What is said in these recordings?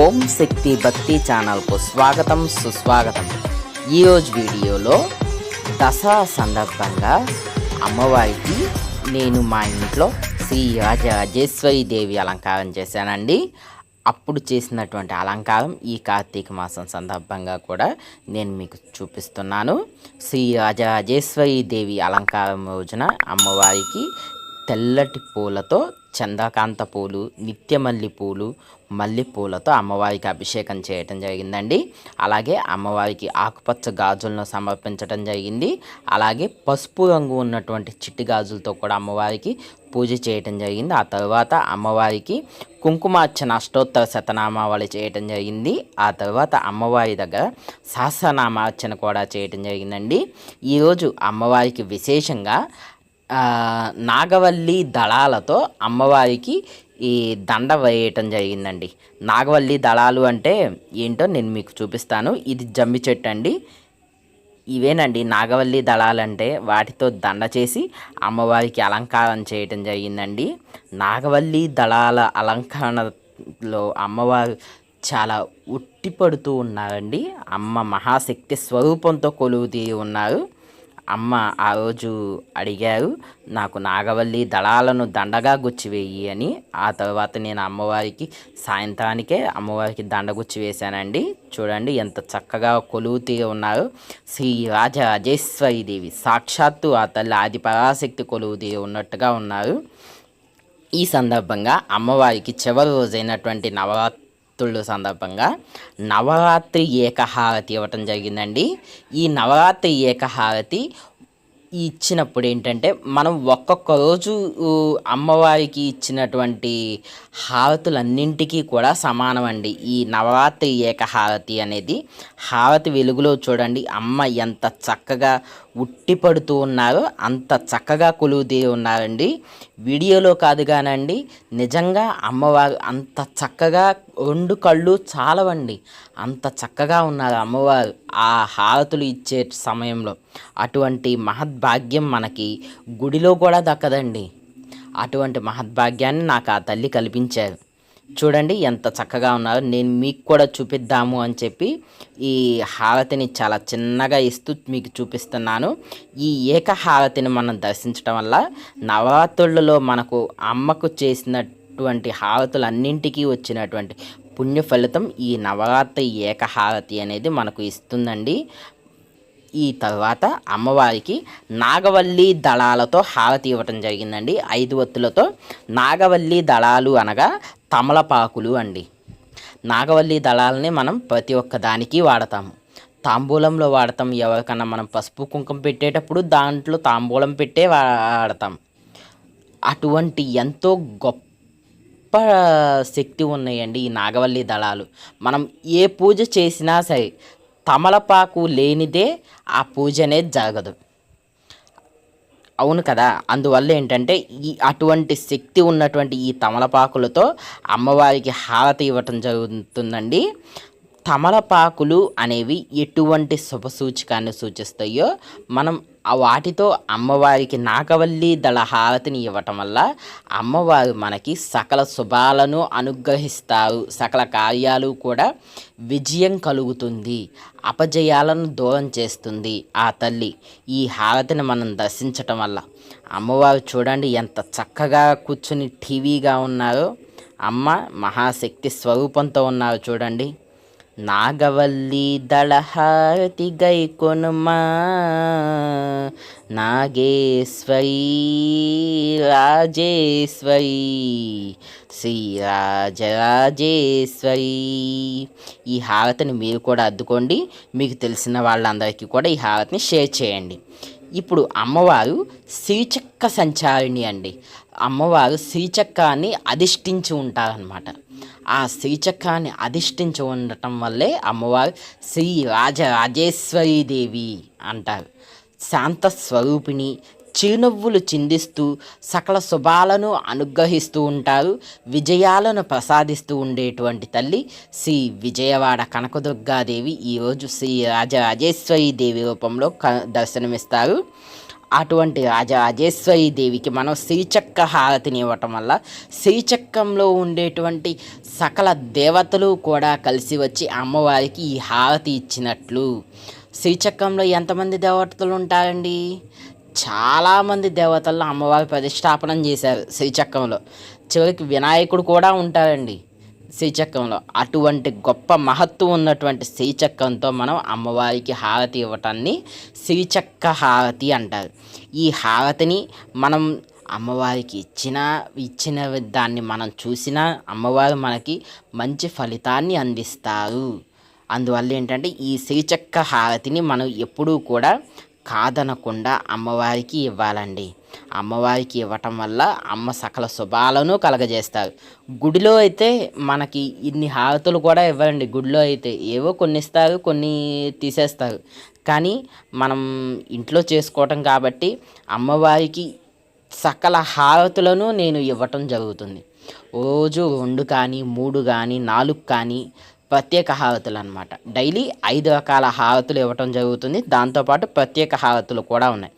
ఓం శక్తి భక్తి ఛానల్కు స్వాగతం సుస్వాగతం. ఈరోజు వీడియోలో దసరా సందర్భంగా అమ్మవారికి నేను మా ఇంట్లో శ్రీ రాజరాజేశ్వరి దేవి అలంకారం చేశానండి. అప్పుడు చేసినటువంటి అలంకారం ఈ కార్తీక మాసం సందర్భంగా కూడా నేను మీకు చూపిస్తున్నాను. శ్రీ రాజరాజేశ్వరి దేవి అలంకారం రోజున అమ్మవారికి తెల్లటి పూలతో చంద్రకాంత పూలు నిత్యమల్లి పూలు మల్లెపూలతో అమ్మవారికి అభిషేకం చేయటం జరిగిందండి. అలాగే అమ్మవారికి ఆకుపచ్చ గాజులను సమర్పించడం జరిగింది. అలాగే పసుపు రంగు ఉన్నటువంటి చిట్టి గాజులతో కూడా అమ్మవారికి పూజ చేయటం జరిగింది. ఆ తర్వాత అమ్మవారికి కుంకుమార్చన అష్టోత్తర శతనామావళి చేయటం జరిగింది. ఆ తర్వాత అమ్మవారి దగ్గర సహస్రనామార్చన కూడా చేయటం జరిగిందండి. ఈరోజు అమ్మవారికి విశేషంగా నాగవల్లి దళాలతో అమ్మవారికి ఈ దండ వేయటం జరిగిందండి. నాగవల్లి దళాలు అంటే ఏంటో నేను మీకు చూపిస్తాను. ఇది జమ్మి చెట్టు అండి. ఇవేనండి నాగవల్లి దళాలంటే వాటితో దండ చేసి అమ్మవారికి అలంకారం చేయటం జరిగిందండి. నాగవల్లి దళాల అలంకరణలో అమ్మవారు చాలా ఉట్టిపడుతూ ఉన్నారండి. అమ్మ మహాశక్తి స్వరూపంతో కొలువు తీరి ఉన్నారు. అమ్మ ఆ రోజు అడిగారు నాకు నాగవల్లి దళాలను దండగా గుచ్చివేయి అని. ఆ తర్వాత నేను అమ్మవారికి సాయంత్రానికే అమ్మవారికి దండగుచ్చి వేశానండి చూడండి ఎంత చక్కగా కొలువుతీగా ఉన్నారు. శ్రీ రాజరాజేశ్వరి దేవి సాక్షాత్తు ఆ తల్లి ఆది పరాశక్తి కొలువుతీగ ఉన్నట్టుగా ఉన్నారు. ఈ సందర్భంగా అమ్మవారికి చివరి రోజైనటువంటి నవరాత్రుల సందర్భంగా నవరాత్రి ఏకహారతి ఇవ్వటం జరిగిందండి. ఈ నవరాత్రి ఏకహారతి ఇచ్చినప్పుడు ఏంటంటే మనం ఒక్కొక్క రోజు అమ్మవారికి ఇచ్చినటువంటి హారతులన్నింటికీ కూడా సమానం అండి ఈ నవరాత్రి ఏకహారతి అనేది హారతి వెలుగులో చూడండి అమ్మ ఎంత చక్కగా ఉట్టిపడుతూ ఉన్నారో అంత చక్కగా కొలువుతీ ఉన్నారండి. వీడియోలో కాదు కానండి నిజంగా అమ్మవారు అంత చక్కగా రెండు కళ్ళు చాలవండి. అంత చక్కగా ఉన్నారు అమ్మవారు ఆ హారతులు ఇచ్చే సమయంలో. అటువంటి మహద్భాగ్యం మనకి గుడిలో కూడా దక్కదండి. అటువంటి మహద్భాగ్యాన్ని నాకు ఆ తల్లి కల్పించారు. చూడండి ఎంత చక్కగా ఉన్నారో. నేను మీకు కూడా చూపిద్దాము అని చెప్పి ఈ హారతిని చాలా చిన్నగా ఇస్తూ మీకు చూపిస్తున్నాను. ఈ ఏక హారతిని మనం దర్శించడం వల్ల నవరాత్రులలో మనకు అమ్మకు అటువంటి హారతులన్నింటికీ వచ్చినటువంటి పుణ్య ఫలితం ఈ నవరాత్రి ఏకహారతి అనేది మనకు ఇస్తుందండి. ఈ తర్వాత అమ్మవారికి నాగవల్లి దళాలతో హారతి ఇవ్వటం జరిగిందండి. ఐదు ఒత్తులతో నాగవల్లి దళాలు అనగా తమలపాకులు అండి. నాగవల్లి దళాలని మనం ప్రతి ఒక్క దానికి వాడతాము. తాంబూలంలో వాడతాం ఎవరికన్నా మనం పసుపు కుంకుమ పెట్టేటప్పుడు దాంట్లో తాంబూలం పెట్టే వాడతాం. అటువంటి ఎంతో గొప్ప శక్తి ఉన్నాయండి ఈ నాగవల్లి దళాలు. మనం ఏ పూజ చేసినా సరే తమలపాకు లేనిదే ఆ పూజ అనేది జరగదు. అవును కదా? అందువల్ల ఏంటంటే ఈ అటువంటి శక్తి ఉన్నటువంటి ఈ తమలపాకులతో అమ్మవారికి హారతి ఇవ్వటం జరుగుతుందండి. తమలపాకులు అనేవి ఎటువంటి శుభ సూచకాన్ని సూచిస్తాయో మనం ఆ వాటితో అమ్మవారికి నాగవల్లి దళ హారతిని ఇవ్వటం వల్ల అమ్మవారు మనకి సకల శుభాలను అనుగ్రహిస్తారు. సకల కార్యాలు కూడా విజయం కలుగుతుంది. అపజయాలను దూరం చేస్తుంది. ఆ తల్లి ఈ హారతిని మనం దర్శించటం వల్ల అమ్మవారు చూడండి ఎంత చక్కగా కూర్చుని టీవీగా ఉన్నారో. అమ్మ మహాశక్తి స్వరూపంతో ఉన్నారు చూడండి. నాగవల్లి దళహారతి గై కొనుమా? నాగేశ్వరి రాజేశ్వరి శ్రీ ఈ హారతిని మీరు కూడా అద్దుకోండి. మీకు తెలిసిన వాళ్ళందరికీ కూడా ఈ హారతిని షేర్ చేయండి. ఇప్పుడు అమ్మవారు శ్రీచక్ర సంచారిణి అండి. అమ్మవారు శ్రీచక్రాన్ని అధిష్ఠించి ఉంటారనమాట ఆ శ్రీచక్రాన్ని అధిష్ఠించి ఉండటం వల్లే అమ్మవారు శ్రీ రాజరాజేశ్వరీ దేవి అంటారు. శాంత స్వరూపిణి చిరునవ్వులు చిందిస్తూ సకల శుభాలను అనుగ్రహిస్తూ ఉంటారు విజయాలను ప్రసాదిస్తూ ఉండేటువంటి తల్లి శ్రీ విజయవాడ కనకదుర్గాదేవి. ఈరోజు శ్రీ రాజరాజేశ్వరి దేవి రూపంలో క దర్శనమిస్తారు. అటువంటి రాజరాజేశ్వరి దేవికి మనం శ్రీచక్ర హారతిని ఇవ్వటం వల్ల శ్రీచక్రంలో ఉండేటువంటి సకల దేవతలు కూడా కలిసి వచ్చి అమ్మవారికి ఈ హారతి ఇచ్చినట్లు. శ్రీచక్రంలో ఎంతమంది దేవతలు ఉంటారండి? చాలామంది దేవతలను అమ్మవారి ప్రతిష్టాపనం చేశారు శ్రీచక్రంలో. చివరికి వినాయకుడు కూడా ఉంటారండి. శ్రీచక్రంలో అటువంటి గొప్ప మహత్వం ఉన్నటువంటి శ్రీచక్రంతో మనం అమ్మవారికి హారతి ఇవ్వటాన్ని శ్రీచక్ర హారతి అంటారు. ఈ హారతిని మనం అమ్మవారికి ఇచ్చిన ఇచ్చిన దాన్ని మనం చూసినా అమ్మవారు మనకి మంచి ఫలితాన్ని అందిస్తారు. అందువల్ల ఏంటంటే ఈ శ్రీచక్ర హారతిని మనం ఎప్పుడూ కూడా కాదనకుండా అమ్మవారికి ఇవ్వాలండి. అమ్మవారికి ఇవ్వటం వల్ల అమ్మ సకల శుభాలను కలగజేస్తారు గుడిలో అయితే మనకి ఇన్ని హారతులు కూడా ఇవ్వరండి. గుడిలో అయితే ఏవో కొన్ని ఇస్తారు కొన్ని తీసేస్తారు. కానీ మనం ఇంట్లో చేసుకోవటం కాబట్టి అమ్మవారికి సకల హారతులను నేను ఇవ్వటం జరుగుతుంది. రోజు రెండు కానీ మూడు కానీ నాలుగు కానీ ప్రత్యేక హారతులు అనమాట డైలీ ఐదు రకాల హారతులు ఇవ్వటం జరుగుతుంది. దాంతోపాటు ప్రత్యేక హారతులు కూడా ఉన్నాయి.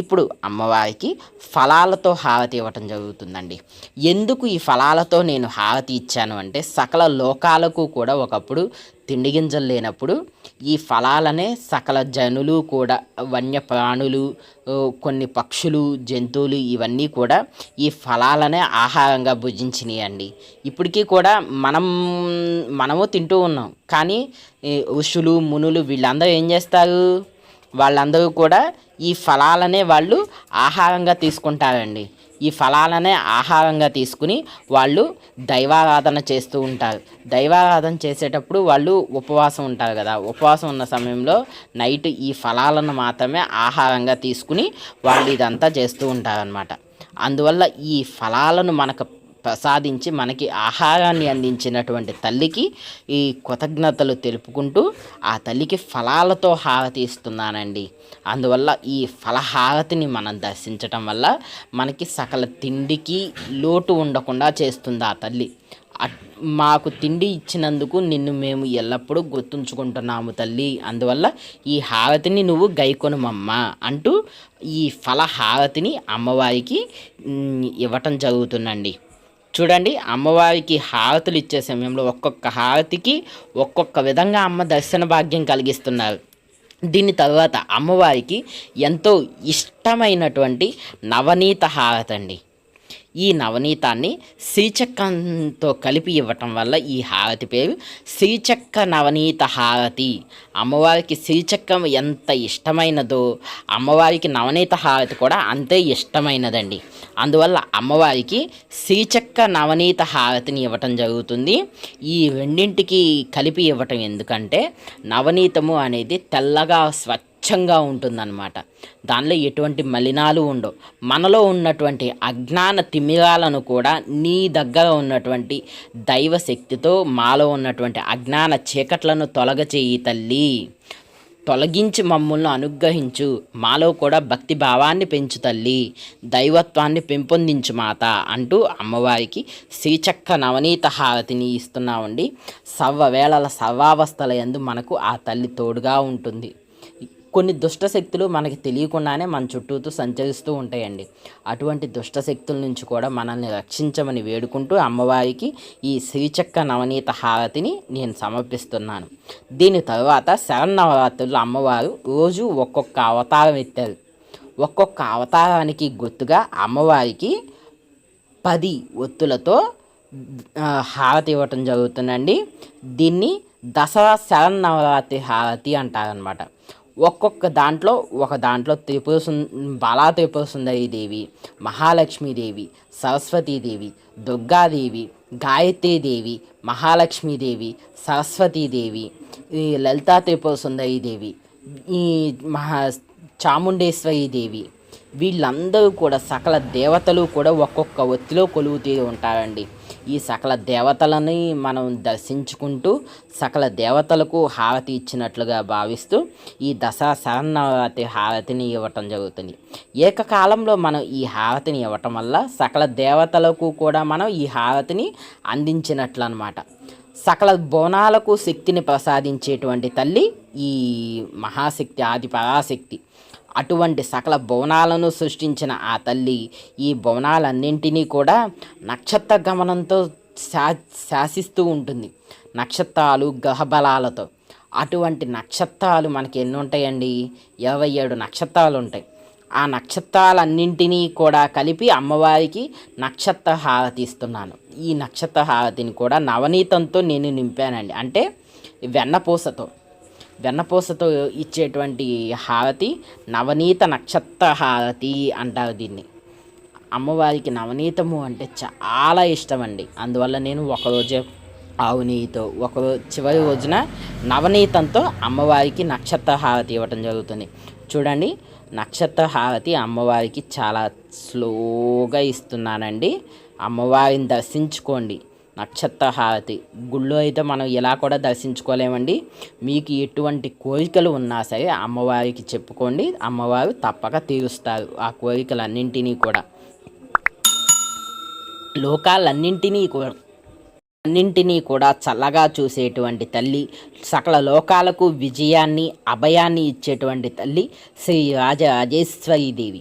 ఇప్పుడు అమ్మవారికి ఫలాలతో హారతి ఇవ్వటం జరుగుతుందండి. ఎందుకు ఈ ఫలాలతో నేను హారతి ఇచ్చాను అంటే సకల లోకాలకు కూడా ఒకప్పుడు తిండి గింజలు లేనప్పుడు ఈ ఫలాలనే సకల జనులు కూడా వన్యప్రాణులు కొన్ని పక్షులు జంతువులు ఇవన్నీ కూడా ఈ ఫలాలనే ఆహారంగా భుజించినాయండి ఇప్పటికీ కూడా మనం మనము తింటూ ఉన్నాం. కానీ ఋషులు మునులు వీళ్ళందరూ ఏం చేస్తారు? వాళ్ళందరూ కూడా ఈ ఫలాలనే వాళ్ళు ఆహారంగా తీసుకుంటారండి. ఈ ఫలాలనే ఆహారంగా తీసుకుని వాళ్ళు దైవారాధన చేస్తూ ఉంటారు. దైవారాధన చేసేటప్పుడు వాళ్ళు ఉపవాసం ఉంటారు కదా. ఉపవాసం ఉన్న సమయంలో నైట్ ఈ ఫలాలను మాత్రమే ఆహారంగా తీసుకుని వాళ్ళు ఇదంతా చేస్తూ ఉంటారనమాట అందువల్ల ఈ ఫలాలను మనకు ప్రసాదించి మనకి ఆహారాన్ని అందించినటువంటి తల్లికి ఈ కృతజ్ఞతలు తెలుపుకుంటూ ఆ తల్లికి ఫలాలతో హారతి ఇస్తున్నానండి. అందువల్ల ఈ ఫలహారతిని మనం దర్శించటం వల్ల మనకి సకల తిండికి లోటు ఉండకుండా చేస్తుంది ఆ తల్లి. అట్- మాకు తిండి ఇచ్చినందుకు నిన్ను మేము ఎల్లప్పుడూ గుర్తుంచుకుంటున్నాము తల్లి. అందువల్ల ఈ హారతిని నువ్వు గైకొనుమమ్మా అంటూ ఈ ఫల హారతిని అమ్మవారికి ఇవ్వటం జరుగుతుందండి. చూడండి అమ్మవారికి హారతులు ఇచ్చే సమయంలో ఒక్కొక్క హారతికి ఒక్కొక్క విధంగా అమ్మ దర్శన భాగ్యం కలిగిస్తున్నారు. దీని తర్వాత అమ్మవారికి ఎంతో ఇష్టమైనటువంటి నవనీత హారతి అండి ఈ నవనీతాన్ని శ్రీచక్రంతో కలిపి ఇవ్వటం వల్ల ఈ హారతి పేరు శ్రీచక్ర నవనీత హారతి. అమ్మవారికి శ్రీచక్రం ఎంత ఇష్టమైనదో అమ్మవారికి నవనీత హారతి కూడా అంతే ఇష్టమైనదండి. అందువల్ల అమ్మవారికి శ్రీచక్ర నవనీత హారతిని ఇవ్వటం జరుగుతుంది. ఈ రెండింటికి కలిపి ఇవ్వటం ఎందుకంటే నవనీతము అనేది తెల్లగా స్వచ్ఛ స్వచ్ఛంగా ఉంటుందన్నమాట. దానిలో ఎటువంటి మలినాలు ఉండవు. మనలో ఉన్నటువంటి అజ్ఞాన తిమిరాలను కూడా నీ దగ్గర ఉన్నటువంటి దైవ శక్తితో మాలో ఉన్నటువంటి అజ్ఞాన చీకట్లను తొలగచేయి తల్లి. తొలగించి మమ్మల్ని అనుగ్రహించు. మాలో కూడా భక్తి భావాన్ని పెంచు తల్లి. దైవత్వాన్ని పెంపొందించు మాత అంటూ అమ్మవారికి శ్రీచక్ర నవనీత హారతిని ఇస్తున్నామండి. సర్వవేళల సర్వావస్థల యందు మనకు ఆ తల్లి తోడుగా ఉంటుంది. కొన్ని దుష్ట శక్తులు మనకి తెలియకుండానే మన చుట్టూతో సంచరిస్తూ ఉంటాయండి. అటువంటి దుష్ట శక్తుల నుంచి కూడా మనల్ని రక్షించమని వేడుకుంటూ అమ్మవారికి ఈ శ్రీచక్ర నవనీత హారతిని నేను సమర్పిస్తున్నాను. దీని తర్వాత శరన్నవరాత్రుల్లో అమ్మవారు రోజు ఒక్కొక్క అవతారం ఎత్తారు. ఒక్కొక్క అవతారానికి గుర్తుగా అమ్మవారికి పది ఒత్తులతో హారతి ఇవ్వటం జరుగుతుందండి. దీన్ని దసరా శరన్నవరాత్రి హారతి అంటారనమాట ఒక్కొక్క దాంట్లో ఒక దాంట్లో త్రిపుర బాలా త్రిపుర సుందరి దేవి మహాలక్ష్మీదేవి సరస్వతీదేవి దుర్గాదేవి గాయత్రీదేవి మహాలక్ష్మీదేవి సరస్వతీదేవి ఈ లలితా త్రిపుర సుందరి దేవి ఈ మహా చాముండేశ్వరి దేవి వీళ్ళందరూ కూడా సకల దేవతలు కూడా ఒక్కొక్క ఒత్తిలో కొలువుతూ ఉంటారండి. ఈ సకల దేవతలని మనం దర్శించుకుంటూ సకల దేవతలకు హారతి ఇచ్చినట్లుగా భావిస్తూ ఈ దసరా శరన్నవరాత్రి హారతిని ఇవ్వటం జరుగుతుంది. ఏకకాలంలో మనం ఈ హారతిని ఇవ్వటం వల్ల సకల దేవతలకు కూడా మనం ఈ హారతిని అందించినట్లు అనమాట సకల బోనాలకు శక్తిని ప్రసాదించేటువంటి తల్లి ఈ మహాశక్తి ఆది పరాశక్తి. అటువంటి సకల భువనాలను సృష్టించిన ఆ తల్లి ఈ భువనాలన్నింటినీ కూడా నక్షత్ర గమనంతో శా శాసిస్తూ ఉంటుంది. నక్షత్రాలు గ్రహబలాలతో అటువంటి నక్షత్రాలు మనకి ఎన్ని ఉంటాయండి ఇరవై ఏడు నక్షత్రాలు ఉంటాయి ఆ నక్షత్రాలన్నింటినీ కూడా కలిపి అమ్మవారికి నక్షత్ర హారతి ఇస్తున్నాను. ఈ నక్షత్ర హారతిని కూడా నవనీతంతో నేను నింపానండి. అంటే వెన్నపూసతో. వెన్నపూసతో ఇచ్చేటువంటి హారతి నవనీత నక్షత్ర హారతి అంటారు దీన్ని. అమ్మవారికి నవనీతము అంటే చాలా ఇష్టం అండి అందువల్ల నేను ఒకరోజే ఆవు నెయ్యితో ఒక చివరి రోజున నవనీతంతో అమ్మవారికి నక్షత్ర హారతి ఇవ్వటం జరుగుతుంది. చూడండి నక్షత్ర హారతి అమ్మవారికి చాలా స్లోగా ఇస్తున్నానండి. అమ్మవారిని దర్శించుకోండి. నక్షత్ర హారతి గుళ్ళో అయితే మనం ఇలా కూడా దర్శించుకోలేమండి. మీకు ఎటువంటి కోరికలు ఉన్నా సరే అమ్మవారికి చెప్పుకోండి. అమ్మవారు తప్పక తీరుస్తారు ఆ కోరికలన్నింటినీ కూడా. లోకాలన్నింటినీ కూడా అన్నింటినీ కూడా చల్లగా చూసేటువంటి తల్లి సకల లోకాలకు విజయాన్ని అభయాన్ని ఇచ్చేటువంటి తల్లి శ్రీ రాజరాజేశ్వరి దేవి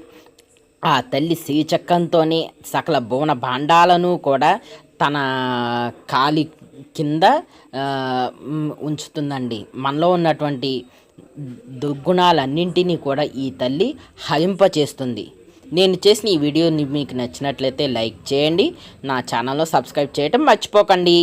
ఆ తల్లి శ్రీచక్రంతోనే సకల భువన భాండాలను కూడా తన కాలి కింద ఉంచుతుందండి. మనలో ఉన్నటువంటి దుర్గుణాలన్నింటినీ కూడా ఈ తల్లి హరింపచేస్తుంది నేను చేసిన ఈ వీడియోని మీకు నచ్చినట్లయితే లైక్ చేయండి. నా ఛానల్లో సబ్స్క్రైబ్ చేయటం మర్చిపోకండి.